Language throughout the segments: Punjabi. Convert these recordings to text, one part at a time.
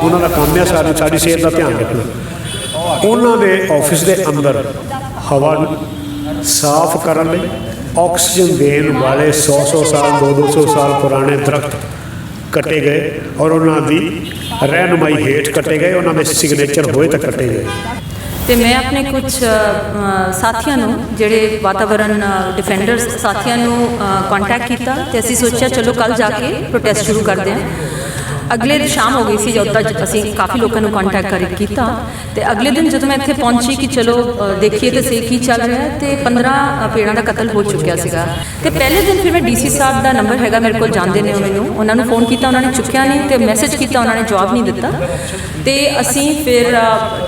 ਉਹਨਾਂ ਦਾ ਕੰਮ ਹੈ ਸਾਡੀ ਸਾਡੀ ਸਿਹਤ ਦਾ ਧਿਆਨ ਰੱਖਣਾ। ਉਹਨਾਂ ਦੇ ਆਫਿਸ ਦੇ ਅੰਦਰ ਹਵਾ ਨੂੰ ਸਾਫ਼ ਕਰਨ ਲਈ ਆਕਸੀਜਨ ਦੇਣ ਵਾਲੇ 100-100 ਸਾਲ 200 ਸਾਲ ਪੁਰਾਣੇ ਦਰਖਤ ਕੱਟੇ ਗਏ ਔਰ ਉਹਨਾਂ ਦੀ ਰਹਿਨੁਮਾਈ ਹੇਠ ਕੱਟੇ ਗਏ, ਉਹਨਾਂ ਦੇ ਸਿਗਨੇਚਰ ਹੋਏ ਤਾਂ ਕੱਟੇ ਗਏ। ਤੇ ਮੈਂ ਆਪਣੇ ਕੁਝ ਸਾਥੀਆਂ ਨੂੰ, ਜਿਹੜੇ ਵਾਤਾਵਰਣ ਡਿਫੈਂਡਰਸ ਸਾਥੀਆਂ ਨੂੰ ਕੰਟੈਕਟ ਕੀਤਾ ਤੇ ਅਸੀਂ ਸੋਚਿਆ, ਚਲੋ ਕੱਲ ਜਾ ਕੇ ਪ੍ਰੋਟੈਸਟ ਸ਼ੁਰੂ ਕਰਦੇ ਹਾਂ। ਅਗਲੇ ਦਿਨ ਸ਼ਾਮ ਹੋ ਗਈ ਸੀ ਜਦੋਂ ਤੱਕ ਅਸੀਂ ਕਾਫੀ ਲੋਕਾਂ ਨੂੰ ਕੰਟੈਕਟ ਕਰ ਕੀਤਾ ਤੇ ਅਗਲੇ ਦਿਨ ਜਦੋਂ ਮੈਂ ਇੱਥੇ ਪਹੁੰਚੀ ਕਿ ਚਲੋ ਦੇਖੀਏ ਤੇ ਸੇ ਕੀ ਚੱਲ ਰਿਹਾ ਤੇ 15 ਪੇੜਾਂ ਦਾ ਕਤਲ ਹੋ ਚੁੱਕਿਆ ਸੀਗਾ। ਤੇ ਪਹਿਲੇ ਦਿਨ ਫਿਰ ਮੈਂ ਡੀਸੀ ਸਾਹਿਬ ਦਾ ਨੰਬਰ ਹੈਗਾ ਮੇਰੇ ਕੋਲ, ਜਾਂਦੇ ਨੇ ਮੈਨੂੰ। ਉਹਨਾਂ ਨੂੰ ਫੋਨ ਕੀਤਾ, ਉਹਨਾਂ ਨੇ ਚੁੱਕਿਆ ਨਹੀਂ ਤੇ ਮੈਸੇਜ ਕੀਤਾ, ਉਹਨਾਂ ਨੇ ਜਵਾਬ ਨਹੀਂ ਦਿੱਤਾ। ਤੇ ਅਸੀਂ ਫਿਰ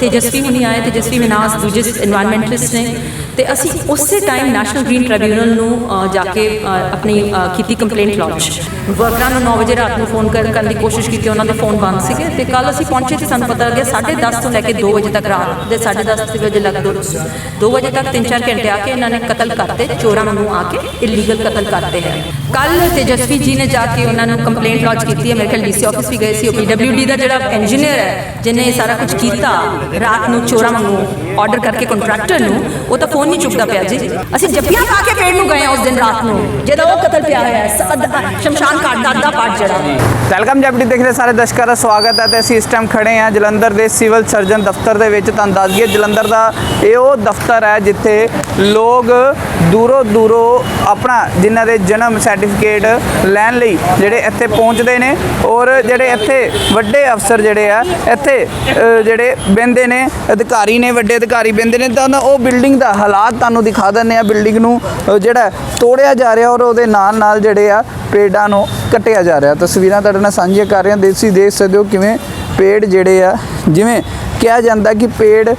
ਤੇਜਸਵੀ ਹੁਣੀ ਆਏ, ਤੇਜਸਵੀ ਵਿਨਾਸ ਦੂਜੇ এনवायरमेंटਲਿਸਟ ਨੇ। ਤੇ ਅਸੀਂ ਉਸੇ ਟਾਈਮ ਨੈਸ਼ਨਲ ਗ੍ਰੀਨ ਟ੍ਰਿਬਿਊਨਲ ਨੂੰ ਜਾ ਕੇ ਆਪਣੀ ਕੀਤੀ ਕੰਪਲੇਂਟ ਲਾਂਚ ਵਰਕਰਾਂ ਨੂੰ 9 ਵਜੇ ਰਾਤ ਨੂੰ ਫੋਨ ਕਰਨ ਦੀ ਕੋਸ਼ਿਸ਼ ਕੀਤੀ, ਉਹਨਾਂ ਦੇ ਫੋਨ ਬੰਦ ਸੀਗੇ ਤੇ ਕੱਲ ਅਸੀਂ ਪਹੁੰਚੇ ਤੇ ਸਾਨੂੰ ਪਤਾ ਲੱਗਿਆ 10:30 ਤੋਂ ਲੈ ਕੇ 2 ਵਜੇ ਤੱਕ ਰਾਤ ਦੇ 10:30 ਵਜੇ ਲੱਗ ਦੋ। 2 ਵਜੇ ਤੱਕ 3-4 ਘੰਟੇ ਆ ਕੇ ਇਹਨਾਂ ਨੇ ਕਤਲ ਕਰਤੇ, ਚੋਰਾਂ ਵਾਂਗੂ ਆ ਕੇ ਇਲੀਗਲ ਕਤਲ ਕਰਤੇ ਹੈ। ਕੱਲ ਤੇਜਸਵੀ ਜੀ ਨੇ ਜਾ ਕੇ ਉਹਨਾਂ ਨੂੰ ਕੰਪਲੇਂਟ ਲਾਂਚ ਕੀਤੀ ਹੈ ਮੇਰੇ ਖਿਆਲ ਡੀਸੀ ਆਫਿਸ ਵੀ ਗਏ ਸੀ, ਉਹ ਪੀਡਬਲਯੂਡੀ ਦਾ ਜਿਹੜਾ ਇੰਜੀਨੀਅਰ ਹੈ, ਜਿਹਨੇ ਇਹ ਸਾਰਾ ਕੁਝ ਕੀਤਾ, ਰਾਤ ਨੂੰ ਚੋਰਾਂ ਵਾਂਗੂ ਆਰਡਰ ਕਰਕੇ ਕੰਟਰੈਕਟਰ ਨੂੰ, ਉਹ ਤਾਂ ਫੋਨ ਨਹੀਂ ਚੁੱਕਦਾ ਪਿਆ ਜੀ। ਅਸੀਂ ਜੱਫੀਆਂ ਪਾ ਕੇ ਪੇੜ ਨੂੰ ਗਏ ਉਸ ਦਿਨ ਰਾਤ ਨੂੰ। ਜਦੋਂ ਉਹ ਕਤਲ ਪਿਆ ਹੋਇਆ ਹੈ ਸ਼ਮਸ਼ਾਨ ਘਾਟ ਦਾ ਅੱਧਾ ਪਾਰਟ ਜਿਹੜਾ। ਵੈਲਕਮ ਜੀ ਦੇਖ ਰਹੇ ਸਾਰੇ ਦਰਸ਼ਕਾਂ ਦਾ ਸਵਾਗਤ ਹੈ ਤੇ ਅਸੀਂ ਇਸ ਟਾਈਮ ਖੜੇ ਹਾਂ ਜਲੰਧਰ ਦੇ ਸਿਵਲ ਸਰਜਨ ਦਫ਼ਤਰ ਦੇ ਵਿੱਚ। ਤੁਹਾਨੂੰ ਦੱਸ ਦਈਏ ਜਲੰਧਰ ਦਾ ਇਹ ਉਹ ਦਫ਼ਤਰ ਹੈ ਜਿੱਥੇ ਲੋਕ ਦੂਰੋਂ ਦੂਰੋਂ ਆਪਣਾ ਜਿਨ੍ਹਾਂ ਦੇ ਜਨਮ ਸਰਟੀਫਿਕੇਟ ਲੈਣ ਲਈ ਜਿਹੜੇ ਇੱਥੇ ਪਹੁੰਚਦੇ ਨੇ ਔਰ ਜਿਹੜੇ ਇੱਥੇ ਵੱਡੇ ਅਫਸਰ ਜਿਹੜੇ ਆ, ਇੱਥੇ ਜਿਹੜੇ ਬਹਿੰਦੇ ਨੇ, ਅਧਿਕਾਰੀ ਨੇ, ਵੱਡੇ ਅਧਿਕਾਰੀ ਬਹਿੰਦੇ ਨੇ, ਤਾਂ ਉਹ ਬਿਲਡਿੰਗ ਦਾ ਹਾਲਾਤ ਤੁਹਾਨੂੰ ਦਿਖਾ ਦਿੰਦੇ ਆ। ਬਿਲਡਿੰਗ ਨੂੰ ਜਿਹੜਾ ਤੋੜਿਆ ਜਾ ਰਿਹਾ ਔਰ ਉਹਦੇ ਨਾਲ ਨਾਲ ਜਿਹੜੇ ਆ ਪੇੜਾਂ ਨੂੰ ਕੱਟਿਆ ਜਾ ਰਿਹਾ। ਤਸਵੀਰਾਂ ਤੁਹਾਡੇ ਨਾਲ ਸਾਂਝੀਆਂ ਕਰ ਰਹੇ ਹਾਂ। ਦੇਸੀ ਦੇਖ ਸਕਦੇ ਹੋ ਕਿਵੇਂ ਪੇੜ ਜਿਹੜੇ ਆ, ਜਿਵੇਂ ਕਿਹਾ ਜਾਂਦਾ ਕਿ ਪੇੜ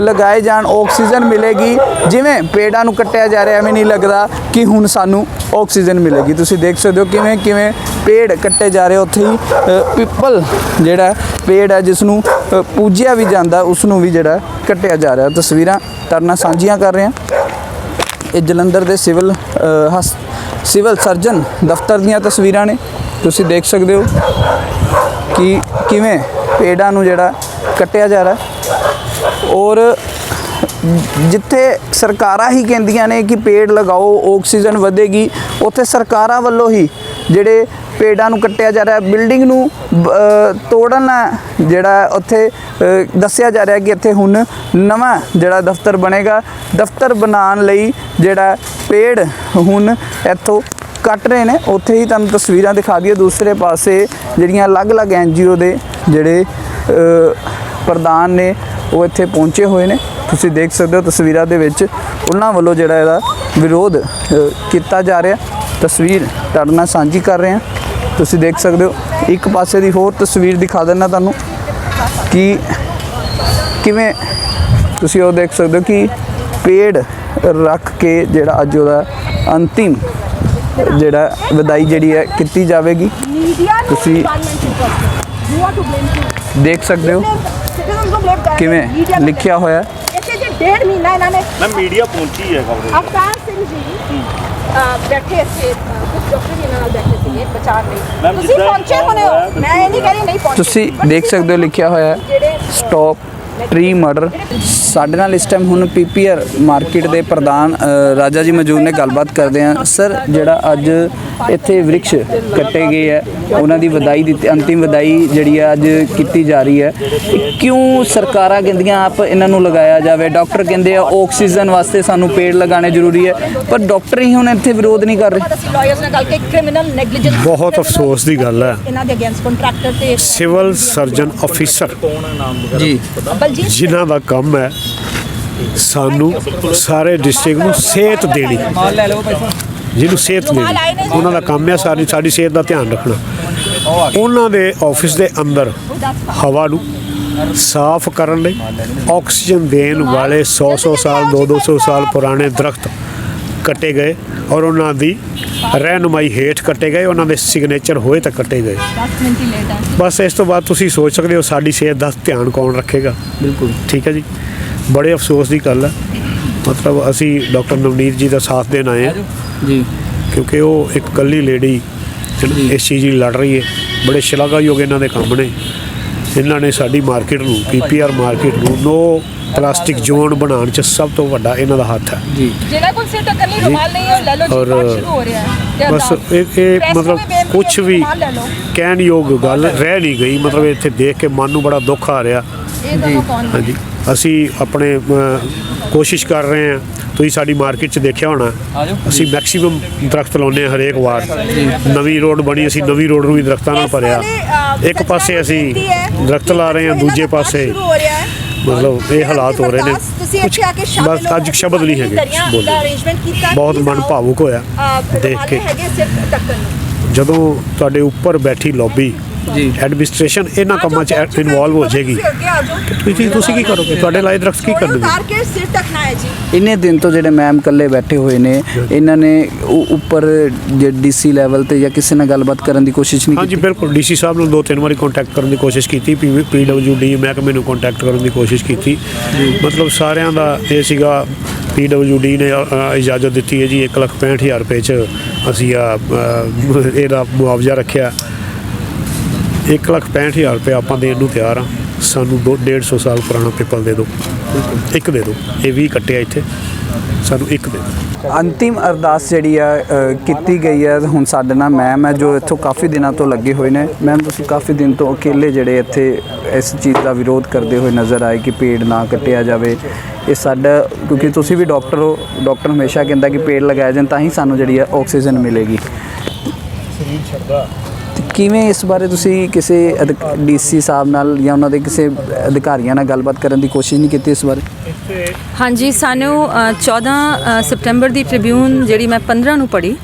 ਲਗਾਏ ਜਾਣ, ਆਕਸੀਜਨ ਮਿਲੇਗੀ। ਜਿਵੇਂ ਪੇੜਾਂ ਨੂੰ ਕੱਟਿਆ ਜਾ ਰਿਹਾ, ਐਵੇਂ ਨਹੀਂ ਲੱਗਦਾ ਕਿ ਹੁਣ ਸਾਨੂੰ ਆਕਸੀਜਨ ਮਿਲੇਗੀ। ਤੁਸੀਂ ਦੇਖ ਸਕਦੇ ਹੋ ਕਿਵੇਂ ਕਿਵੇਂ ਪੇੜ ਕੱਟੇ ਜਾ ਰਹੇ ਉੱਥੇ ਹੀ। ਪਿੱਪਲ ਜਿਹੜਾ ਪੇੜ ਹੈ, ਜਿਸ ਨੂੰ ਪੂਜਿਆ ਵੀ ਜਾਂਦਾ, ਉਸ ਨੂੰ ਵੀ ਜਿਹੜਾ ਕੱਟਿਆ ਜਾ ਰਿਹਾ। ਤਸਵੀਰਾਂ ਤੁਹਾਡੇ ਨਾਲ ਸਾਂਝੀਆਂ ਕਰ ਰਹੇ ਹਾਂ। ਇਹ ਜਲੰਧਰ ਦੇ ਸਿਵਲ ਹਸ, ਸਿਵਲ ਸਰਜਨ ਦਫ਼ਤਰ ਦੀਆਂ ਤਸਵੀਰਾਂ ਨੇ। ਤੁਸੀਂ ਦੇਖ ਸਕਦੇ ਹੋ ਕਿ ਕਿਵੇਂ ਪੇੜਾਂ ਨੂੰ ਜਿਹੜਾ ਕੱਟਿਆ ਜਾ ਰਿਹਾ। ਔਰ ਜਿੱਥੇ ਸਰਕਾਰਾਂ ਹੀ ਕਹਿੰਦੀਆਂ ਨੇ ਕਿ ਪੇੜ ਲਗਾਓ, ਆਕਸੀਜਨ ਵਧੇਗੀ, ਉੱਥੇ ਸਰਕਾਰਾਂ ਵੱਲੋਂ ਹੀ ਜਿਹੜੇ ਪੇੜਾਂ ਨੂੰ ਕੱਟਿਆ ਜਾ ਰਿਹਾ, ਬਿਲਡਿੰਗ ਨੂੰ ਤੋੜਨਾ ਜਿਹੜਾ ਉੱਥੇ ਦੱਸਿਆ ਜਾ ਰਿਹਾ ਕਿ ਇੱਥੇ ਹੁਣ ਨਵਾਂ ਜਿਹੜਾ ਦਫ਼ਤਰ ਬਣੇਗਾ। ਦਫ਼ਤਰ ਬਣਾਉਣ ਲਈ ਜਿਹੜਾ ਪੇੜ ਹੁਣ ਇੱਥੋਂ ਕੱਟ ਰਹੇ ਨੇ, ਉੱਥੇ ਹੀ ਤੁਹਾਨੂੰ ਤਸਵੀਰਾਂ ਦਿਖਾ ਦਈਏ। ਦੂਸਰੇ ਪਾਸੇ ਜਿਹੜੀਆਂ ਅਲੱਗ-ਅਲੱਗ ਐਨਜੀਓ ਦੇ ਜਿਹੜੇ ਪ੍ਰਧਾਨ ਨੇ ਉਹ ਇੱਥੇ ਪਹੁੰਚੇ ਹੋਏ ਨੇ। ਤੁਸੀਂ ਦੇਖ ਸਕਦੇ ਹੋ ਤਸਵੀਰਾਂ ਦੇ ਵਿੱਚ ਉਹਨਾਂ ਵੱਲੋਂ ਜਿਹੜਾ ਇਹਦਾ ਵਿਰੋਧ ਕੀਤਾ ਜਾ ਰਿਹਾ। ਤਸਵੀਰ ਤੁਹਾਡੇ ਨਾਲ ਸਾਂਝੀ ਕਰ ਰਹੇ ਹਾਂ। ਤੁਸੀਂ ਦੇਖ ਸਕਦੇ ਹੋ ਇੱਕ ਪਾਸੇ ਦੀ ਹੋਰ ਤਸਵੀਰ ਦਿਖਾ ਦਿੰਦਾ ਤੁਹਾਨੂੰ ਕਿ ਕਿਵੇਂ ਤੁਸੀਂ ਉਹ ਦੇਖ ਸਕਦੇ ਹੋ ਕਿ ਪੇੜ ਰੱਖ ਕੇ ਜਿਹੜਾ ਅੱਜ ਉਹਦਾ ਅੰਤਿਮ ਜਿਹੜਾ ਵਿਦਾਈ ਜਿਹੜੀ ਹੈ ਕੀਤੀ ਜਾਵੇਗੀ। ਤੁਸੀਂ ਦੇਖ ਸਕਦੇ ਹੋ। ਕਿਵੇਂ ਲਿਖਿਆ ਹੋਇਆ। ਇੱਥੇ ਜੇ ਡੇਢ ਮਹੀਨਾ ਇਹਨਾਂ ਨੇ ਮੈਂ ਮੀਡੀਆ ਪਹੁੰਚੀ ਹੈ ਖਬਰ। ਅਵਤਾਰ ਸਿੰਘ ਜੀ ਬੈਠੇ ਇੱਥੇ ਕੁਝ ਡਾਕਟਰ ਵੀ ਇਹਨਾਂ ਨਾਲ ਬੈਠੇ ਸੀਗੇ ਬਚਾਉਣ ਲਈ। ਤੁਸੀਂ ਪਹੁੰਚੇ ਹੋਣੇ ਹੋ? ਮੈਂ ਇਹ ਨਹੀਂ ਕਹਿ ਰਹੀ ਨਹੀਂ ਪਹੁੰਚੇ ਤੁਸੀਂ ਦੇਖ ਸਕਦੇ ਹੋ ਲਿਖਿਆ ਹੋਇਆ ਸਟਾਪ ਟਰੀ ਮਰਡਰ ਸਾਡੇ ਨਾਲ ਇਸ ਟਾਈਮ ਹੁਣ ਪੀਪੀਆਰ ਮਾਰਕੀਟ ਦੇ ਪ੍ਰਧਾਨ ਰਾਜਾ ਜੀ ਮੌਜੂਦ ਨੇ ਗੱਲਬਾਤ ਕਰਦੇ ਆ ਸਰ ਜਿਹੜਾ ਅੱਜ ਇੱਥੇ ਵ੍ਰਿਕਸ਼ ਕੱਟੇ ਗਏ ਹੈ ਉਹਨਾਂ ਦੀ ਵਧਾਈ ਦਿੱਤੀ ਅੰਤਿਮ ਵਧਾਈ ਜਿਹੜੀ ਹੈ ਅੱਜ ਕੀਤੀ ਜਾ ਰਹੀ ਹੈ। ਕਿਉਂ ਸਰਕਾਰਾਂ ਕਹਿੰਦੀਆਂ ਆਪ ਇਹਨਾਂ ਨੂੰ ਲਗਾਇਆ ਜਾਵੇ? ਡਾਕਟਰ ਕਹਿੰਦੇ ਆ ਆਕਸੀਜਨ ਵਾਸਤੇ ਸਾਨੂੰ ਪੇੜ ਲਗਾਉਣੇ ਜ਼ਰੂਰੀ ਹੈ ਪਰ ਡਾਕਟਰ ਹੀ ਹੁਣ ਇੱਥੇ ਵਿਰੋਧ ਨਹੀਂ ਕਰ ਰਹੇ। ਬਹੁਤ ਅਫਸੋਸ ਦੀ ਗੱਲ ਹੈ। ਇਹਨਾਂ ਦੇ ਅਗੇਂਸਟ ਕੰਟਰੈਕਟਰ ਤੇ ਸਿਵਲ ਸਰਜਨ ਅਫੀਸਰ ਜੀ। ਜਿਨ੍ਹਾਂ ਦਾ ਕੰਮ ਹੈ ਸਾਨੂੰ ਸਾਰੇ ਡਿਸਟ੍ਰਿਕਟ ਨੂੰ ਸਿਹਤ ਦੇਣੀ। ਜਿਹਨੂੰ ਸਿਹਤ ਦੇਣੀ। ਉਹਨਾਂ ਦਾ ਕੰਮ ਹੈ ਸਾਡੀ ਸਾਡੀ ਸਿਹਤ ਦਾ ਧਿਆਨ ਰੱਖਣਾ। ਉਹਨਾਂ ਦੇ ਆਫਿਸ ਦੇ ਅੰਦਰ ਹਵਾ ਨੂੰ ਸਾਫ਼ ਕਰਨ ਲਈ ਆਕਸੀਜਨ ਦੇਣ ਵਾਲੇ 100-100 ਸਾਲ 200 ਸਾਲ ਪੁਰਾਣੇ ਦਰਖਤ ਕੱਟੇ ਗਏ। ਔਰ ਉਹਨਾਂ ਦੀ ਰਹਿਨੁਮਾਈ ਹੇਠ ਕੱਟੇ ਗਏ ਉਹਨਾਂ ਦੇ ਸਿਗਨੇਚਰ ਹੋਏ ਤਾਂ ਕੱਟੇ ਗਏ। 10 ਮਿੰਟ ਹੀ ਲੇਟ ਆ। ਬਸ ਇਸ ਤੋਂ ਬਾਅਦ ਤੁਸੀਂ ਸੋਚ ਸਕਦੇ ਹੋ ਸਾਡੀ ਸਿਹਤ ਦਾ ਧਿਆਨ ਕੌਣ ਰੱਖੇਗਾ। ਬਿਲਕੁਲ। ਠੀਕ ਹੈ ਜੀ। ਬੜੇ ਅਫਸੋਸ ਦੀ ਗੱਲ ਹੈ ਮਤਲਬ ਅਸੀਂ ਡਾਕਟਰ ਨਵਨੀਤ ਜੀ ਦਾ ਸਾਥ ਦੇਣ ਆਏ ਹਾਂ। ਜੀ। ਕਿਉਂਕਿ ਉਹ ਇੱਕ ਕੱਲੀ ਲੇਡੀ ਇਸ ਚੀਜ਼ ਲਈ ਲੜ ਰਹੀ ਹੈ। ਬੜੇ ਸ਼ਲਾਘਾਯੋਗ ਇਹਨਾਂ ਦੇ ਕੰਮ ਨੇ। ਇਹਨਾਂ ਨੇ ਸਾਡੀ ਮਾਰਕੀਟ ਨੂੰ ਪੀਪੀਆਰ ਮਾਰਕੀਟ ਨੂੰ ਨੋ ਪਲਾਸਟਿਕ ਜ਼ੋਨ ਬਣਾਉਣ 'ਚ ਸਭ ਤੋਂ ਵੱਡਾ ਇਹਨਾਂ ਦਾ ਹੱਥ ਹੈ। ਜੀ। ਜਿਹਨਾਂ ਕੋਲ ਸਿਰ ਢੱਕਣ ਲਈ ਰੁਮਾਲ ਨਹੀਂ ਹੈ ਉਹ ਲੈ ਲਓ ਜੀ ਔਰ ਪਾਠ ਸ਼ੁਰੂ ਹੋ ਰਿਹਾ ਹੈ। ਤੇ ਬਸ। ਇਹ ਮਤਲਬ ਕੁਝ ਵੀ ਕਹਿਣ ਯੋਗ ਗੱਲ ਰਹਿ ਨਹੀਂ ਗਈ। ਮਤਲਬ ਇੱਥੇ ਦੇਖ ਕੇ ਮਨ ਨੂੰ ਬੜਾ ਦੁੱਖ ਆ ਰਿਹਾ। ਹੈ। ਹਾਂਜੀ। ਅਸੀਂ ਆਪਣੇ ਕੋਸ਼ਿਸ਼ ਕਰ ਰਹੇ ਹਾਂ। ਤੁਸੀਂ ਸਾਡੀ ਮਾਰਕੀਟ 'ਚ ਦੇਖਿਆ ਹੋਣਾ। ਅਸੀਂ ਮੈਕਸਿਮਮ ਦਰਖਤ ਲਾਉਂਦੇ ਹਾਂ ਹਰੇਕ ਵਾਰ। ਨਵੀਂ ਰੋਡ ਬਣੀ ਅਸੀਂ ਨਵੀਂ ਰੋਡ ਨੂੰ ਵੀ ਦਰਖਤਾਂ ਨਾਲ ਭਰਿਆ। ਇੱਕ ਪਾਸੇ ਅਸੀਂ ਦਰਖਤ ਲਾ ਰਹੇ ਹਾਂ ਦੂਜੇ ਪਾਸੇ। ਸ਼ੁਰੂ ਹੋ ਰਿਹਾ ਹੈ। ਮਤਲਬ ਇਹ ਹਾਲਾਤ ਹੋ ਰਹੇ ਨੇ। ਤੁਸੀਂ ਇੱਥੇ ਆ ਕੇ ਸ਼ਾਮਿਲ ਬਸ ਅੱਜ ਸ਼ਬਦ ਨਹੀਂ ਹੈਗੇ ਬਹੁਤ ਮਨ। ਭਾਵੁਕ ਹੋਇਆ ਦੇਖ ਕੇ। ਜਦੋਂ ਤੁਹਾਡੇ ਉੱਪਰ ਬੈਠੀ ਲੌਬੀ ਜੀ। ਐਡਮਿਨਿਸਟ੍ਰੇਸ਼ਨ ਇਹਨਾਂ ਕੰਮਾਂ 'ਚ ਇਨਵੋਲਵ ਹੋ ਜਾਏਗੀ। ਤੁਸੀਂ ਤੁਸੀਂ ਕੀ ਕਰੋਗੇ? ਤੁਹਾਡੇ ਲਾਏ ਦਰਖਤ ਕੀ ਕਰਨਗੇ? ਉਤਾਰ ਕੇ ਸਿਰ ਢੱਕਣਾ ਹੈ ਜੀ। ਇੰਨੇ ਦਿਨ ਤੋਂ ਜਿਹੜੇ ਮੈਮ ਇਕੱਲੇ ਬੈਠੇ ਹੋਏ ਨੇ ਇਹਨਾਂ ਨੇ ਉ- ਉੱਪਰ ਡੀਸੀ ਲੈਵਲ ਤੇ ਜਾਂ ਕਿਸੇ ਨਾਲ ਗੱਲਬਾਤ ਕਰਨ ਦੀ ਕੋਸ਼ਿਸ਼ ਨਹੀਂ ਹਾਂਜੀ ਕੀਤੀ? ਬਿਲਕੁਲ। ਡੀਸੀ ਸਾਹਿਬ ਨੂੰ ਦੋ ਤਿੰਨ ਵਾਰੀ ਕੰਟੈਕਟ ਕਰਨ ਦੀ ਕੋਸ਼ਿਸ਼ ਕੀਤੀ। ਪੀਡਬਲਯੂਡੀ ਮਹਿਕਮੇ ਨੂੰ ਕੰਟੈਕਟ ਕਰਨ ਦੀ ਕੋਸ਼ਿਸ਼ ਕੀਤੀ। ਮਤਲਬ ਸਾਰਿਆਂ ਦਾ ਇਹ ਸੀਗਾ ਪੀਡਬਲਯੂਡੀ ਨੇ ਅ, ਅ, ਇਜਾਜ਼ਤ ਦਿੱਤੀ ਹੈ ਜੀ। 165000 ਰੁਪਏ ਚ ਅਸੀਂ ਆ ਅ, ਇਹਦਾ ਮੁਆਵਜ਼ਾ ਰੱਖਿਆ। 165000 ਰੁਪਏ ਆਪਾਂ ਦੇਣ ਨੂੰ ਤਿਆਰ ਆ। ਸਾਨੂੰ ਦੋ 150 ਸਾਲ ਪੁਰਾਣਾ ਪਿੱਪਲ ਦੇ ਦਿਓ। ਇੱਕ ਦੇ ਦਿਓ। ਇਹ 20 ਕੱਟਿਆ ਇੱਥੇ। ਸਾਨੂੰ ਇੱਕ ਦੇ ਦਿਓ। ਅੰਤਿਮ ਅਰਦਾਸ ਜਿਹੜੀ ਆ ਕੀਤੀ ਗਈ ਹੈ ਹੁਣ ਸਾਡੇ ਨਾਲ ਮੈਮ ਹੈ ਜੋ ਇੱਥੋਂ ਕਾਫੀ ਦਿਨਾਂ ਤੋਂ ਲੱਗੇ ਹੋਏ ਨੇ। ਮੈਮ ਤੁਸੀਂ ਕਾਫੀ ਦਿਨ ਤੋਂ ਅਕੇਲੇ ਜਿਹੜੇ ਇੱਥੇ ਇਸ ਚੀਜ਼ ਦਾ ਵਿਰੋਧ ਕਰਦੇ ਹੋਏ ਨਜ਼ਰ ਆਏ ਕਿ ਪੇੜ ਨਾ ਕੱਟਿਆ ਜਾਵੇ। ਇਹ ਸਾਡਾ ਕਿਉਂਕਿ ਤੁਸੀਂ ਵੀ ਡਾਕਟਰ ਹੋ ਡਾਕਟਰ ਹਮੇਸ਼ਾ ਕਹਿੰਦਾ ਕਿ ਪੇੜ ਲਗਾਏ ਜਾਣ ਤਾਂ ਹੀ ਸਾਨੂੰ ਜਿਹੜੀ ਆ ਆਕਸੀਜਨ ਮਿਲੇਗੀ। ਤੇ ਕਿਵੇਂ ਇਸ ਬਾਰੇ ਤੁਸੀਂ ਕਿਸੇ ਡੀਸੀ ਸਾਹਿਬ ਨਾਲ ਜਾਂ ਉਹਨਾਂ ਦੇ ਕਿਸੇ ਅਧਿਕਾਰੀਆਂ ਨਾਲ ਗੱਲਬਾਤ ਕਰਨ ਦੀ ਕੋਸ਼ਿਸ਼ ਨਹੀਂ ਕੀਤੀ ਇਸ ਬਾਰੇ? ਹਾਂਜੀ ਸਾਨੂੰ ਅ, 14 ਅ, ਦੀ ਟ੍ਰਿਬਿਊਨ ਜਿਹੜੀ ਮੈਂ 15 ਨੂੰ ਪੜ੍ਹੀ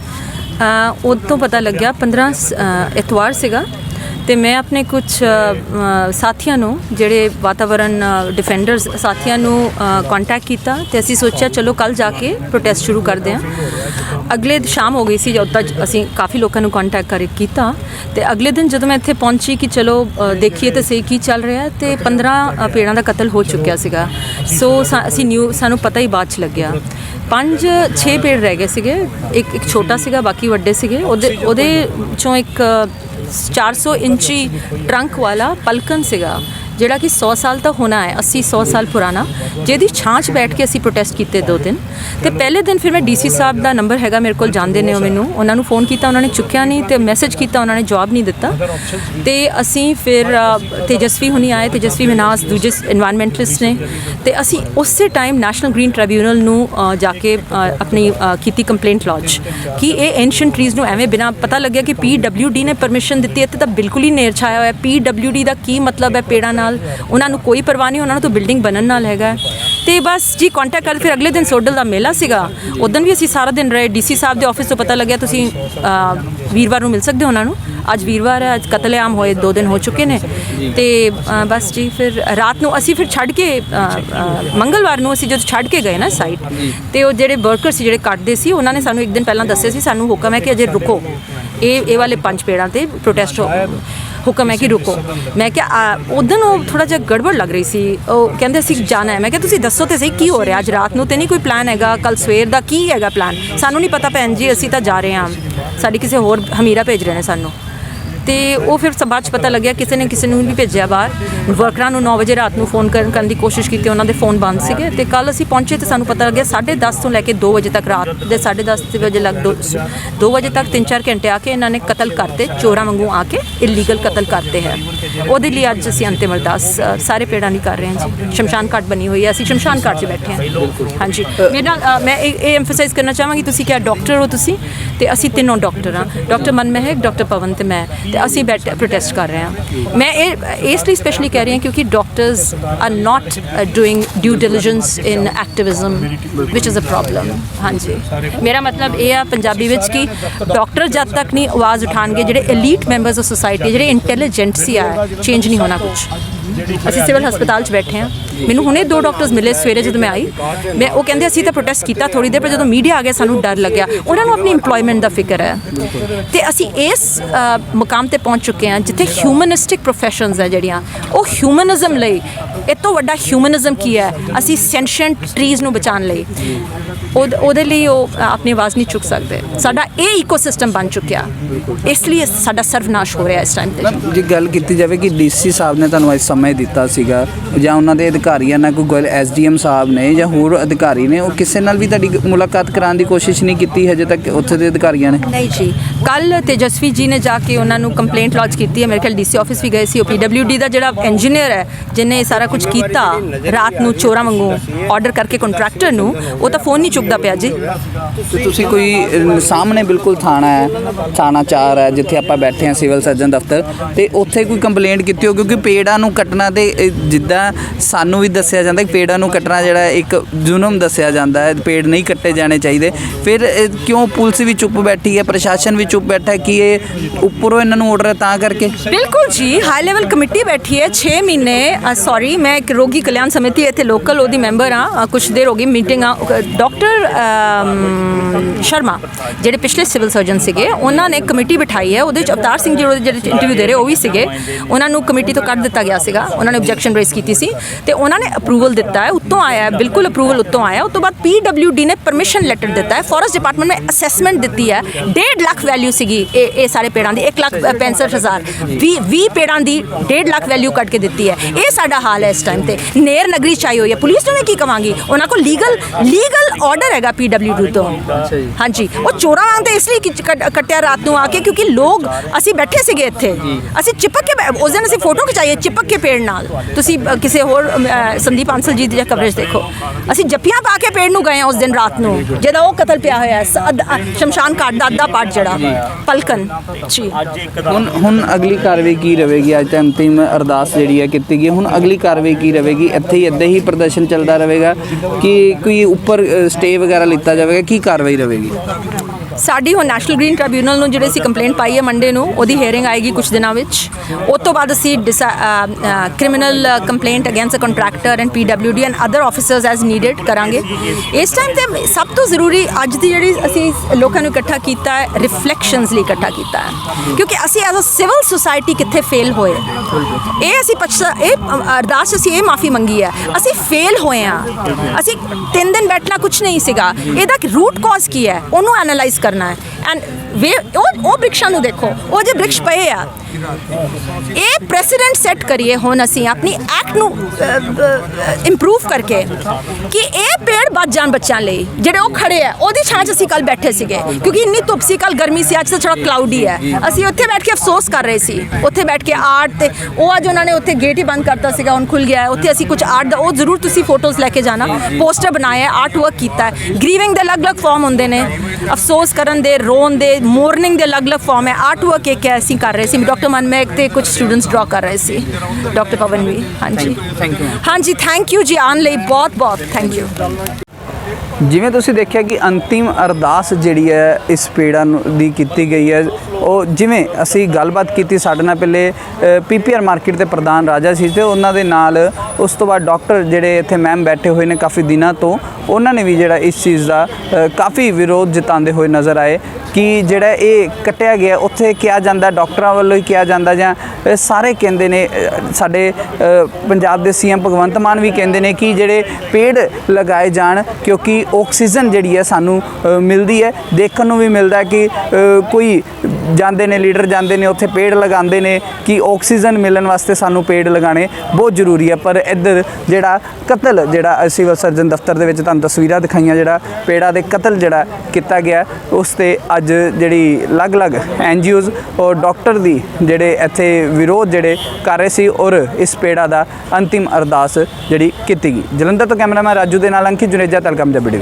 ਉਹ ਤੋਂ ਪਤਾ ਲੱਗਿਆ 15 ਸ- ਇਤਵਾਰ ਸੀਗਾ। ਤੇ ਮੈਂ ਆਪਣੇ ਕੁਝ ਸਾਥੀਆਂ ਨੂੰ ਜਿਹੜੇ ਵਾਤਾਵਰਣ ਡਿਫੈਂਡਰਸ ਸਾਥੀਆਂ ਨੂੰ ਕੰਟੈਕਟ ਕੀਤਾ ਤੇ ਅਸੀਂ ਸੋਚਿਆ ਚਲੋ ਕੱਲ ਜਾ ਕੇ ਪ੍ਰੋਟੈਸਟ ਸ਼ੁਰੂ ਕਰਦੇ ਹਾਂ। ਅਗਲੇ ਸ਼ਾਮ ਹੋ ਗਈ ਸੀ ਜਦ ਤੱਕ ਅਸੀਂ ਕਾਫੀ ਲੋਕਾਂ ਨੂੰ ਕੰਟੈਕਟ ਕਰ ਕੀਤਾ ਤੇ ਅਗਲੇ ਦਿਨ ਜਦੋਂ ਮੈਂ ਇੱਥੇ ਪਹੁੰਚੀ ਕਿ ਚਲੋ ਦੇਖੀਏ ਤੇ ਸਹੀ ਕੀ ਚੱਲ ਰਿਹਾ ਹੈ, ਤੇ 15 ਪੇੜਾਂ ਦਾ ਕਤਲ ਹੋ ਚੁੱਕਿਆ ਸੀਗਾ। ਸੋ ਸਾ- ਅਸੀਂ ਨਿਊ ਸਾਨੂੰ ਪਤਾ ਹੀ ਬਾਅਦ ਚ ਲੱਗਿਆ। ਪੰਜ 6 ਪੇੜ ਰਹਿ ਗਏ ਸੀਗੇ। ਇੱਕ ਇੱਕ ਛੋਟਾ ਸੀਗਾ ਬਾਕੀ ਵੱਡੇ ਸੀਗੇ। ਉਹਦੇ ਉਹਦੇ ਚੋਂ ਇੱਕ 400 ਇੰਚੀ ਟਰੰਕ ਵਾਲਾ ਪਲਕਨ ਸੀਗਾ ਜਿਹੜਾ ਕਿ 100 ਸਾਲ ਤਾਂ ਹੋਣਾ ਹੈ 80 100 ਸਾਲ ਪੁਰਾਣਾ। ਜਿਹਦੀ ਛਾਂ 'ਚ ਬੈਠ ਕੇ ਅਸੀਂ ਪ੍ਰੋਟੈਸਟ ਕੀਤੇ ਦੋ ਦਿਨ। ਤੇ ਪਹਿਲੇ ਦਿਨ ਫਿਰ ਮੈਂ ਡੀਸੀ ਸਾਹਿਬ ਦਾ ਨੰਬਰ ਹੈਗਾ, ਮੇਰੇ ਕੋਲ ਜਾਂਦੇ ਨੇ ਉਹ ਮੈਨੂੰ। ਉਹਨਾਂ ਨੂੰ ਫੋਨ ਕੀਤਾ, ਉਹਨਾਂ ਨੇ ਚੁੱਕਿਆ ਨਹੀਂ ਤੇ ਮੈਸੇਜ ਕੀਤਾ, ਉਹਨਾਂ ਨੇ ਜਵਾਬ ਨਹੀਂ ਦਿੱਤਾ। ਤੇ ਅਸੀਂ ਫਿਰ ਤੇਜਸਵੀ ਹੁਣੀ ਆਏ, ਤੇਜਸਵੀ ਮਨਾਸ ਦੂਜੇ এনवायरमेंटਲਿਸਟ ਨੇ। ਤੇ ਅਸੀਂ ਉਸੇ ਟਾਈਮ ਨੈਸ਼ਨਲ ਗ੍ਰੀਨ ਟ੍ਰਿਬਿਊਨਲ ਨੂੰ ਜਾ ਕੇ ਆਪਣੀ ਕੀਤੀ ਕੰਪਲੇਂਟ ਲੌਂਚ ਕਿ ਇਹ ਐਂਸ਼ੀਅੰਟ ਟਰੀਜ਼ ਨੂੰ ਐਵੇਂ ਬਿਨਾ ਪਤਾ ਲੱਗਿਆ ਕਿ ਪੀਡਬਲਯੂਡੀ ਨੇ ਪਰਮਿਸ਼ਨ ਦਿੱਤੀ ਇੱਥੇ ਤਾਂ ਬਿਲਕੁਲ ਹੀ ਨੇਰ ਛਾਇਆ ਹੋਇਆ ਪੀਡਬਲਯੂਡੀ ਦਾ ਕੀ ਮਤਲਬ ਹੈ, ਪੇੜਾਂ ਨਾਲ ਉਹਨਾਂ ਨੂੰ ਕੋਈ ਪਰਵਾਹ ਨਹੀਂ, ਉਹਨਾਂ ਨੂੰ ਤਾਂ ਬਿਲਡਿੰਗ ਬਣਨ ਨਾਲ ਹੈਗਾ। ਹੈ। ਤੇ ਬਸ ਜੀ ਕੰਟੈਕਟ ਕਰ ਫਿਰ ਅਗਲੇ ਦਿਨ ਸੋਡਲ ਦਾ ਮੇਲਾ ਸੀਗਾ। ਉਦੋਂ ਵੀ ਅਸੀਂ ਸਾਰਾ ਦਿਨ ਰਹੇ। ਡੀਸੀ ਸਾਹਿਬ ਦੇ ਆਫਿਸ ਤੋਂ ਪਤਾ ਲੱਗਿਆ ਤੁਸੀਂ ਵੀਰਵਾਰ ਨੂੰ ਮਿਲ ਸਕਦੇ ਹੋ ਉਹਨਾਂ ਨੂੰ। ਅੱਜ ਵੀਰਵਾਰ ਹੈ, ਅੱਜ ਕਤਲੇਆਮ ਹੋਏ, ਦੋ ਦਿਨ ਹੋ ਚੁੱਕੇ ਨੇ। ਤੇ ਬਸ ਜੀ ਫਿਰ ਰਾਤ ਨੂੰ ਅਸੀਂ ਫਿਰ ਛੱਡ ਕੇ ਮੰਗਲਵਾਰ ਨੂੰ ਅਸੀਂ ਜਦੋਂ ਛੱਡ ਕੇ ਗਏ ਨਾ ਸਾਈਟ ਤੇ ਉਹ ਜਿਹੜੇ ਵਰਕਰ ਸੀ, ਜਿਹੜੇ ਕੱਟਦੇ ਸੀ, ਉਹਨਾਂ ਨੇ ਸਾਨੂੰ ਇੱਕ ਦਿਨ ਪਹਿਲਾਂ ਦੱਸਿਆ ਸੀ, ਸਾਨੂੰ ਹੁਕਮ ਹੈ ਕਿ ਅਜੇ ਰੁਕੋ। ਇਹ ਇਹ ਵਾਲੇ ਪੰਜ ਪੇੜਾਂ ਤੇ ਪ੍ਰੋਟੈਸਟ ਹੋ ਹੁਕਮ ਹੈ ਕਿ ਰੁਕੋ। ਮੈਂ ਕਿਹਾ ਉਦੋਂ ਉਹ ਥੋੜਾ ਜਿਹਾ ਗੜਬੜ ਲੱਗ ਰਹੀ ਸੀ। ਉਹ ਕਹਿੰਦੇ, ਅਸੀਂ ਜਾਣਾ ਹੈ। ਮੈਂ ਕਿਹਾ, ਤੁਸੀਂ ਦੱਸੋ ਤੇ ਸਹੀ ਕੀ ਹੋ ਰਿਹਾ? ਅੱਜ ਰਾਤ ਨੂੰ ਤੇ ਨਹੀਂ ਕੋਈ ਪਲਾਨ ਹੈਗਾ। ਕੱਲ ਸਵੇਰ ਦਾ ਕੀ ਹੈਗਾ ਪਲਾਨ ਸਾਨੂੰ ਨਹੀਂ ਪਤਾ ਭੈਣ ਜੀ, ਅਸੀਂ ਤਾਂ ਜਾ ਰਹੇ ਹਾਂ। ਸਾਡੀ ਕਿਸੇ ਹੋਰ ਹਮੀਰਾ ਭੇਜ ਰਹੇ ਨੇ ਸਾਨੂੰ। ਤੇ ਉਹ ਫਿਰ ਸਭ ਬਾਅਦ 'ਚ ਪਤਾ ਲੱਗਿਆ ਕਿਸੇ ਨੇ ਕਿਸੇ ਨੂੰ ਵੀ ਭੇਜਿਆ ਬਾਹਰ। ਵਰਕਰਾਂ ਨੂੰ 9 ਵਜੇ ਰਾਤ ਨੂੰ ਫੋਨ ਕਰਨ ਕਰਨ ਦੀ ਕੋਸ਼ਿਸ਼ ਕੀਤੀ, ਉਹਨਾਂ ਦੇ ਫੋਨ ਬੰਦ ਸੀਗੇ ਤੇ ਕੱਲ ਅਸੀਂ ਪਹੁੰਚੇ ਤੇ ਸਾਨੂੰ ਪਤਾ ਲੱਗਿਆ 10:30 ਤੋਂ ਲੈ ਕੇ 2 ਵਜੇ ਤੱਕ ਰਾਤ ਦੇ 10:30 ਵਜੇ ਲੱਗ 2 ਵਜੇ ਤੱਕ 3-4 ਘੰਟੇ ਆ ਕੇ ਇਹਨਾਂ ਨੇ ਕਤਲ ਕਰਤੇ, ਚੋਰਾਂ ਵਾਂਗੂ ਆ ਕੇ ਇਲੀਗਲ ਕਤਲ ਕਰਤੇ ਹੈ। ਉਹਦੇ ਲਈ ਅੱਜ ਅਸੀਂ ਅੰਤਿਮ ਅਰਦਾਸ ਸਾਰੇ ਪੇੜਾਂ ਦੀ ਕਰ ਰਹੇ ਹਾਂ ਜੀ। ਸ਼ਮਸ਼ਾਨ ਘਾਟ ਬਣੀ ਹੋਈ ਹੈ ਅਸੀਂ ਸ਼ਮਸ਼ਾਨ ਘਾਟ 'ਚ ਬੈਠੇ ਹਾਂ। ਹਾਂਜੀ। ਮੇਰੇ ਨਾਲ ਮੈਂ ਇਹ ਇਹ ਐਮਫਸਾਈਜ਼ ਕਰਨਾ ਚਾਹਾਂਗੀ ਤੁਸੀਂ ਕਿਹਾ ਡਾਕਟਰ ਹੋ ਤੁਸੀਂ ਤੇ ਅਸੀਂ ਤਿੰਨੋਂ ਡਾਕਟਰ ਹਾਂ। ਡਾਕਟਰ ਮਨਮਹਿਕ ਡਾਕਟਰ ਪਵਨ ਤੇ ਮੈਂ ਤੇ ਅਸੀਂ ਬੈਠ ਪ੍ਰੋਟੈਸਟ ਕਰ ਰਹੇ ਹਾਂ। ਮੈਂ ਇਹ ਇਸ ਲਈ ਸਪੈਸ਼ਲੀ ਕਹਿ ਰਹੀ ਹਾਂ ਕਿਉਂਕਿ doctors are not doing due diligence in activism which is a problem ਹਾਂਜੀ। ਮੇਰਾ ਮਤਲਬ ਇਹ ਆ ਪੰਜਾਬੀ ਵਿੱਚ ਕਿ ਡਾਕਟਰ ਜਦ ਤੱਕ ਨਹੀਂ ਆਵਾਜ਼ ਉਠਾਣਗੇ ਜਿਹੜੇ ਐਲੀਟ ਮੈਂਬਰਸ ਆਫ ਸੋਸਾਇਟੀ ਜਿਹੜੇ ਇੰਟੈਲੀਜੈਂਟ ਸੀ ਆ ਚੇਂਜ ਨਹੀਂ ਹੋਣਾ ਕੁਝ ਅਸੀਂ ਸਿਵਲ ਹਸਪਤਾਲ 'ਚ ਬੈਠੇ ਹਾਂ। ਮੈਨੂੰ ਹੁਣੇ ਦੋ ਡਾਕਟਰਸ ਮਿਲੇ ਸਵੇਰੇ ਜਦੋਂ ਮੈਂ ਆਈ। ਮੈਂ ਉਹ ਕਹਿੰਦੇ ਅਸੀਂ ਤਾਂ ਪ੍ਰੋਟੈਸਟ ਕੀਤਾ ਥੋੜੀ ਦੇਰ ਪਰ ਜਦੋਂ ਮੀਡੀਆ ਆ ਗਿਆ ਸਾਨੂੰ ਡਰ ਲੱਗਿਆ। ਉਹਨਾਂ ਨੂੰ ਆਪਣੀ EMPLOYMENT ਦਾ ਫਿਕਰ ਹੈ। ਤੇ ਅਸੀਂ ਇਸ ਮੁਕਾਮ ਤੇ ਪਹੁੰਚ ਚੁੱਕੇ ਹਾਂ ਜਿੱਥੇ ਹਿਊਮਨਿਸਟਿਕ ਪ੍ਰੋਫੈਸ਼ਨਸ ਹੈ ਜਿਹੜੀਆਂ। ਉਹ ਹਿਊਮਨਿਜ਼ਮ ਲਈ ਇਹ ਤੋਂ ਵੱਡਾ ਹਿਊਮਨਿਜ਼ਮ ਕੀ ਹੈ? ਅਸੀਂ ਸੈਂਸ਼ੀਐਂਟ ਟਰੀਜ਼ ਨੂੰ ਬਚਾਉਣ ਲਈ। ਉਹਦ- ਉਹਦੇ ਲਈ ਉਹ ਆਪਣੀ ਆਵਾਜ਼ ਨਹੀਂ ਚੁੱਕ ਸਕਦੇ। ਸਾਡਾ ਇਹ ਇਕੋਸਿਸਟਮ ਬਣ ਚੁੱਕਿਆ। ਇਸ ਲਈ ਸਾਡਾ ਸਰਵਨਾਸ਼ ਹੋ ਰਿਹਾ ਇਸ ਟਾਈਮ ਤੇ। ਜੇ ਗੱਲ ਕੀਤੀ ਜਾਵੇ ਕਿ ਡੀਸੀ ਸਾਹਿਬ ਨੇ ਤੁਹਾਨੂੰ ਅੱਜ ਸਮੇਂ ਦਿੱਤਾ ਸੀਗਾ। ਜਾਂ ਉਹਨਾਂ ਦੇ ਅਧਿਕਾਰੀਆਂ ਨਾਲ ਕੋਈ ਗੱਲ ਐਸਡੀਐਮ ਸਾਹਿਬ ਨੇ ਜਾਂ ਹੋਰ ਅਧਿਕਾਰੀ ਨੇ, ਉਹ ਕਿਸੇ ਨਾਲ ਵੀ ਤੁਹਾਡੀ ਮੁਲਾਕਾਤ ਕਰਾਉਣ ਦੀ ਕੋਸ਼ਿਸ਼ ਨਹੀਂ ਕੀਤੀ ਹਜੇ ਤੱਕ ਉੱਥੇ ਦੇ ਅਧਿਕਾਰੀਆਂ ਨੇ? ਨਹੀਂ ਜੀ ਕੱਲ ਤੇਜਸਵੀ ਜੀ ਨੇ ਜਾ ਕੇ ਉਹਨਾਂ ਨੂੰ ਕੰਪਲੇਂਟ ਲੌਂਚ ਕੀਤੀ ਹੈ। ਮੇਰੇ ਖਿਆਲ ਡੀਸੀ ਆਫਿਸ ਵੀ ਗਏ ਸੀ। ਉਹ ਪੀਡਬਲਯੂਡੀ ਦਾ ਜਿਹੜਾ ਇੰਜੀਨੀਅਰ ਹੈ ਜਿਨੇ ਇਹ ਸਾਰਾ ਕੁਝ ਕੀਤਾ, ਰਾਤ ਨੂੰ ਚੋਰਾਂ ਵਾਂਗੂ ਆਰਡਰ ਕਰਕੇ ਕੰਟਰੈਕਟਰ ਨੂੰ, ਉਹ ਤਾਂ ਫੋਨ ਨਹੀਂ ਚੁੱਕਦਾ ਪਿਆ ਜੀ। ਤੇ ਤੁਸੀਂ ਕੋਈ ਸਾਹਮਣੇ ਬਿਲਕੁਲ ਥਾਣਾ ਹੈ, ਥਾਣਾ 4 ਹੈ, ਜਿੱਥੇ ਆਪਾਂ ਬੈਠੇ ਹਾਂ, ਸਿਵਲ ਸਰਜਨ ਦਫ਼ਤਰ, ਤੇ ਉੱਥੇ ਕੋਈ ਕੰਪਲੇਂਟ ਕੀਤੀ ਹੋ? ਕਿਉਂਕਿ ਪੇੜਾਂ ਨੂੰ ਕੱਟਣਾ ਤੇ ਜਿੱਦਾਂ ਸਾਨੂੰ ਵੀ ਦੱਸਿਆ ਜਾਂਦਾ ਕਿ ਪੇੜਾਂ ਨੂੰ ਕੱਟਣਾ ਜਿਹੜਾ ਇੱਕ ਜ਼ੁਲਮ ਦੱਸਿਆ ਜਾਂਦਾ ਹੈ, ਪੇੜ ਨਹੀਂ ਕੱਟੇ ਜਾਣੇ ਚਾਹੀਦੇ। ਫਿਰ ਕਿਉਂ ਪੁਲਿਸ ਵੀ ਚੁੱਪ ਬੈਠੀ ਹੈ, ਪ੍ਰਸ਼ਾਸਨ ਵੀ ਚੁੱਪ ਬੈਠਾ ਹੈ, ਕਿ ਇਹ ਉੱਪਰੋਂ ਇਹਨਾਂ ਨੂੰ ਆਰਡਰ ਹੈ ਤਾਂ ਕਰਕੇ? ਬਿਲਕੁਲ ਜੀ ਹਾਈ ਲੈਵਲ ਕਮੇਟੀ ਬੈਠੀ ਹੈ 6 ਮਹੀਨੇ ਸੌਰੀ ਮੈਂ ਇੱਕ ਰੋਗੀ ਕਲਿਆਣ ਸਮਿਤੀ ਇੱਥੇ ਲੋਕਲ ਉਹਦੀ ਮੈਂਬਰ ਆ ਕੁਝ ਦੇਰ ਹੋ ਗਈ ਮੀਟਿੰਗ ਆ ਡਾਕਟਰ ਸ਼ਰਮਾ, ਜਿਹੜੇ ਪਿਛਲੇ ਸਿਵਲ ਸਰਜਨ ਸੀਗੇ, ਉਹਨਾਂ ਨੇ ਕਮੇਟੀ ਬਿਠਾਈ ਹੈ, ਉਹਦੇ ਵਿੱਚ ਅਵਤਾਰ ਸਿੰਘ ਜੀ ਉਹਦੇ ਜਿਹੜੇ ਇੰਟਰਵਿਊ ਦੇ ਰਹੇ, ਉਹ ਵੀ ਸੀਗੇ। ਉਹਨਾਂ ਨੂੰ ਕਮੇਟੀ ਤੋਂ ਕੱਢ ਦਿੱਤਾ ਗਿਆ ਸੀਗਾ, ਉਹਨਾਂ ਨੇ ਆਬਜੈਕਸ਼ਨ ਰੇਜ਼ ਕੀਤੀ ਸੀ, ਤੇ ਉਹਨਾਂ ਨੇ ਅਪਰੂਵਲ ਦਿੱਤਾ ਹੈ, ਉੱਤੋਂ ਆਇਆ ਹੈ, ਬਿਲਕੁਲ ਅਪਰੂਵਲ ਉੱਤੋਂ ਆਇਆ ਉਸ ਤੋਂ ਬਾਅਦ ਪੀਡਬਲਯੂਡੀ ਨੇ ਪਰਮਿਸ਼ਨ ਲੈਟਰ ਦਿੱਤਾ ਹੈ ਫੋਰੈਸਟ ਡਿਪਾਰਟਮੈਂਟ ਨੇ ਅਸੈਸਮੈਂਟ ਦਿੱਤੀ ਹੈ 1.5 ਲੱਖ ਵੈਲਿਊ ਸੀਗੀ ਇਹ ਇਹ ਸਾਰੇ ਪੇੜਾਂ ਦੀ 1 ਲੱਖ 65000 20 20 ਪੇੜਾਂ ਦੀ 1.5 ਲੱਖ ਵੈਲਿਊ ਕੱਢ ਕੇ ਦਿੱਤੀ ਹੈ। ਇਹ ਸਾਡਾ ਹਾਲ ਹੈ ਇਸ ਟਾਈਮ ਤੇ। ਨੇਰ ਨਗਰੀ ਚਾਹੀ ਹੋਈ ਹੈ। ਪੁਲਿਸ ਨੂੰ ਮੈਂ ਕੀ ਕਵਾਂਗੀ? ਉਹਨਾਂ ਕੋਲ ਲੀਗਲ ਲੀਗਲ ਆਰਡਰ ਹੈਗਾ ਪੀਡਬਲਯੂਡੀ ਤੋਂ। ਹਾਂਜੀ। ਉਹ ਚੋਰਾਂ ਤੇ ਇਸ ਲਈ ਕੱਟ- ਕੱਟਿਆ ਰਾਤ ਨੂੰ ਆ ਕੇ ਕਿਉਂਕਿ ਲੋਕ ਅਸੀਂ ਬੈਠੇ ਸੀਗੇ ਇੱਥੇ। ਅਸੀਂ ਚਿਪਕ ਕੇ ਉਸ ਦਿਨ ਅਸੀਂ ਫੋਟੋ ਖਿਚਾਈ ਹੈ ਚਿਪਕ ਕੇ ਪੇੜ ਨਾਲ। ਤੁਸੀਂ ਕਿਸੇ ਹੋਰ ਸੰਦੀਪ ਅੰਸਲ ਜੀ ਦੀ ਕਵਰੇਜ ਦੇਖੋ। ਅਸੀਂ ਜੱਪੀਆਂ ਪਾ ਕੇ ਪੇੜ ਨੂੰ ਗਏ ਉਸ ਦਿਨ ਰਾਤ ਨੂੰ। ਜਦੋਂ ਉਹ ਕਤਲ ਪਿਆ ਹੋਇਆ ਸ਼ਮਸ਼ਾਨ ਘਾਟ ਦਾ ਅੱਧਾ ਪਾਰਟ ਜਿਹੜਾ। ਪਲਕਨ, ਜੀ। ਹੁਣ ਹੁਣ ਅਗਲੀ ਕਾਰਵਾਈ ਕੀ ਰਹੇਗੀ? ਅੱਜ ਤਾਂ ਅੰਤਿਮ ਅਰਦਾਸ ਜਿਹੜੀ ਹੈ ਕੀਤੀ ਗਈ ਹੈ। ਹੁਣ ਅਗਲੀ ਕਾਰਵਾਈ ਕੀ ਰਹੇਗੀ? ਇੱਥੇ ਹੀ ਇੱਦਾਂ ਹੀ ਪ੍ਰਦਰਸ਼ਨ ਚੱਲਦਾ ਰਹੇਗਾ ਕਿ ਕੋਈ ਉੱਪਰ ਸਟੇ ਵਗੈਰਾ ਲਿੱਤਾ ਜਾਵੇਗਾ? ਕੀ ਕਾਰਵਾਈ ਰਹੇਗੀ? ਸਾਡੀ ਹੁਣ ਨੈਸ਼ਨਲ ਗ੍ਰੀਨ ਟ੍ਰਿਬਿਊਨਲ ਨੂੰ ਜਿਹੜੇ ਅਸੀਂ ਕੰਪਲੇਂਟ ਪਾਈ ਹੈ ਮੰਡੇ ਨੂੰ, ਉਹਦੀ ਹੀਅਰਿੰਗ ਆਏਗੀ ਕੁਝ ਦਿਨਾਂ ਵਿੱਚ। ਉਸ ਤੋਂ ਬਾਅਦ ਅਸੀਂ criminal complaint against uh contractor and PWD and other officers as needed ਕਰਾਂਗੇ। ਇਸ ਟਾਈਮ ਤੇ ਸਭ ਤੋਂ ਜ਼ਰੂਰੀ ਅੱਜ ਦੀ ਜਿਹੜੀ ਅਸੀਂ ਲੋਕਾਂ ਨੂੰ ਇਕੱਠਾ ਕੀਤਾ ਹੈ ਰਿਫਲੈਕਸ਼ਨਸ ਲਈ ਇਕੱਠਾ ਕੀਤਾ ਹੈ। ਕਿਉਂਕਿ ਅਸੀਂ ਐਜ਼ ਅ ਸਿਵਲ ਸੁਸਾਇਟੀ ਕਿੱਥੇ ਫੇਲ ਹੋਏ? ਇਹ ਅਸੀਂ ਪਛਤਾ ਇਹ ਅਰਦਾਸ ਅਸੀਂ ਇਹ ਮਾਫੀ ਮੰਗੀ ਹੈ, ਅਸੀਂ ਫੇਲ ਹੋਏ ਆ ਅਸੀਂ ਤਿੰਨ ਦਿਨ ਬੈਠਣਾ ਕੁਝ ਨਹੀਂ ਸੀਗਾ। ਇਹਦਾ ਰੂਟ ਕਾਜ਼ ਕੀ ਹੈ? ਉਹਨੂੰ ਐਨਾਲਾਈਜ਼ ਕਰਨਾ ਹੈ। ਐਂਡ ਵੇ ਉਹ ਉਹ ਬ੍ਰਿਕਸ਼ਾਂ ਨੂੰ ਦੇਖੋ ਉਹ ਜੇ ਬ੍ਰਿਕਸ਼ ਪਏ ਆ ਇਹ ਪ੍ਰੈਸੀਡੈਂਟ ਸੈੱਟ ਕਰੀਏ ਹੁਣ ਅਸੀਂ, ਆਪਣੀ ਐਕਟ ਨੂੰ ਇੰਪਰੂਵ ਕਰਕੇ ਕਿ ਇਹ ਪੇੜ ਬਚ ਜਾਣ ਬੱਚਿਆਂ ਲਈ। ਜਿਹੜੇ ਉਹ ਖੜੇ ਆ, ਉਹਦੀ ਛਾਂ 'ਚ ਅਸੀਂ ਕੱਲ ਬੈਠੇ ਸੀਗੇ। ਕਿਉਂਕਿ ਇੰਨੀ ਧੁੱਪ ਸੀ ਕੱਲ ਗਰਮੀ ਸੀ, ਅੱਜ ਤਾਂ ਥੋੜਾ ਕਲਾਉਡੀ ਹੈ। ਅਸੀਂ ਉੱਥੇ ਬੈਠ ਕੇ ਅਫਸੋਸ ਕਰ ਰਹੇ ਸੀ। ਉੱਥੇ ਬੈਠ ਕੇ ਆਰਟ ਤੇ, ਉਹ ਅੱਜ ਉਹਨਾਂ ਨੇ ਉੱਥੇ ਗੇਟ ਹੀ ਬੰਦ ਕਰਤਾ ਸੀਗਾ, ਹੁਣ ਖੁੱਲ ਗਿਆ ਹੈ। ਉੱਥੇ ਅਸੀਂ ਕੁਝ ਆਰਟ ਦਾ, ਉਹ ਜ਼ਰੂਰ ਤੁਸੀਂ ਫੋਟੋਜ਼ ਲੈ ਕੇ ਜਾਣਾ। ਪੋਸਟਰ ਬਣਾਇਆ ਆਰਟ ਵਰਕ ਕੀਤਾ ਹੈ। ਗ੍ਰੀਵਿੰਗ ਦੇ ਅਲੱਗ-ਅਲੱਗ ਫਾਰਮ ਹੁੰਦੇ ਨੇ। ਅਫਸੋਸ ਕਰਨ ਦੇ, ਰੋਣ ਦੇ ਮੋਰਨਿੰਗ ਦੇ ਅਲੱਗ-ਅਲੱਗ ਫਾਰਮ ਹੈ। ਆਰਟ ਵਰਕ ਇੱਕ ਹੈ ਅਸੀਂ ਕਰ ਰਹੇ ਸੀ। ਡਾਕਟਰ ਮਨਮੇਕ ਤੇ ਕੁਝ ਸਟੂਡੈਂਟਸ ਡਰਾ ਕਰ ਰਹੇ ਸੀ ਡਾਕਟਰ ਪਵਨ ਵੀ ਹਾਂਜੀ Thank you. ਹਾਂਜੀ ਥੈਂਕ ਯੂ ਜੀ ਆਉਣ ਲਈ ਬਹੁਤ-ਬਹੁਤ ਥੈਂਕ ਯੂ ਜਿਵੇਂ ਤੁਸੀਂ ਦੇਖਿਆ ਕਿ ਅੰਤਿਮ ਅਰਦਾਸ ਜਿਹੜੀ ਹੈ ਇਸ ਪੇੜਾਂ ਨੂੰ ਦੀ ਕੀਤੀ ਗਈ ਹੈ, ਉਹ ਜਿਵੇਂ ਅਸੀਂ ਗੱਲਬਾਤ ਕੀਤੀ ਸਾਡੇ ਨਾਲ ਪਹਿਲੇ ਪੀਪੀਆਰ ਮਾਰਕੀਟ ਦੇ ਪ੍ਰਧਾਨ ਰਾਜਾ ਸੀ ਤੇ ਉਹਨਾਂ ਦੇ ਨਾਲ ਉਸ ਤੋਂ ਬਾਅਦ ਡਾਕਟਰ ਜਿਹੜੇ ਇੱਥੇ ਮੈਮ ਬੈਠੇ ਹੋਏ ਨੇ ਕਾਫੀ ਦਿਨਾਂ ਤੋਂ, ਉਹਨਾਂ ਨੇ ਵੀ ਜਿਹੜਾ ਇਸ ਚੀਜ਼ ਦਾ ਕਾਫੀ ਵਿਰੋਧ ਜਤਾਉਂਦੇ ਹੋਏ ਨਜ਼ਰ ਆਏ ਕਿ ਜਿਹੜਾ ਇਹ ਕੱਟਿਆ ਗਿਆ, ਉੱਥੇ ਕਿਹਾ ਜਾਂਦਾ ਡਾਕਟਰਾਂ ਵੱਲੋਂ ਹੀ ਕਿਹਾ ਜਾਂਦਾ ਜਾਂ ਸਾਰੇ ਕਹਿੰਦੇ ਨੇ ਸਾਡੇ ਪੰਜਾਬ ਦੇ ਸੀਐਮ ਭਗਵੰਤ ਮਾਨ ਵੀ ਕਹਿੰਦੇ ਨੇ ਕਿ ਜਿਹੜੇ ਪੇੜ ਲਗਾਏ ਜਾਣ ਕਿਉਂਕਿ ਆਕਸੀਜਨ ਜਿਹੜੀ ਹੈ ਸਾਨੂੰ ਮਿਲਦੀ ਹੈ। ਦੇਖਣ ਨੂੰ ਵੀ ਮਿਲਦਾ ਕਿ ਕੋਈ ਜਾਂਦੇ ਨੇ, ਲੀਡਰ ਜਾਂਦੇ ਨੇ, ਉੱਥੇ ਪੇੜ ਲਗਾਉਂਦੇ ਨੇ ਕਿ ਆਕਸੀਜਨ ਮਿਲਣ ਵਾਸਤੇ ਸਾਨੂੰ ਪੇੜ ਲਗਾਉਣੇ ਬਹੁਤ ਜ਼ਰੂਰੀ ਹੈ। ਪਰ ਇੱਧਰ ਜਿਹੜਾ ਕਤਲ, ਜਿਹੜਾ ਸਿਵਲ ਸਰਜਨ ਦਫ਼ਤਰ ਦੇ ਵਿੱਚ ਤੁਹਾਨੂੰ ਤਸਵੀਰਾਂ ਦਿਖਾਈਆਂ, ਜਿਹੜਾ ਪੇੜਾ ਦੇ ਕਤਲ ਜਿਹੜਾ ਕੀਤਾ ਗਿਆ, ਉਸ ਤੇ ਅੱਜ ਜਿਹੜੀ ਅਲੱਗ-ਅਲੱਗ ਐਨਜੀਓਜ਼ ਔਰ ਡਾਕਟਰ ਦੀ ਜਿਹੜੇ ਇੱਥੇ ਵਿਰੋਧ ਜਿਹੜੇ ਕਰ ਰਹੇ ਸੀ ਔਰ ਇਸ ਪੇੜਾਂ ਦਾ ਅੰਤਿਮ ਅਰਦਾਸ ਜਿਹੜੀ ਕੀਤੀ ਗਈ। ਜਲੰਧਰ ਤੋਂ ਕੈਮਰਾਮੈਨ ਰਾਜੂ ਦੇ ਨਾਲ ਅੰਕਿਤ ਜੁਨੇਜਾ ਤਲਕਮ ਜਬੜੀ।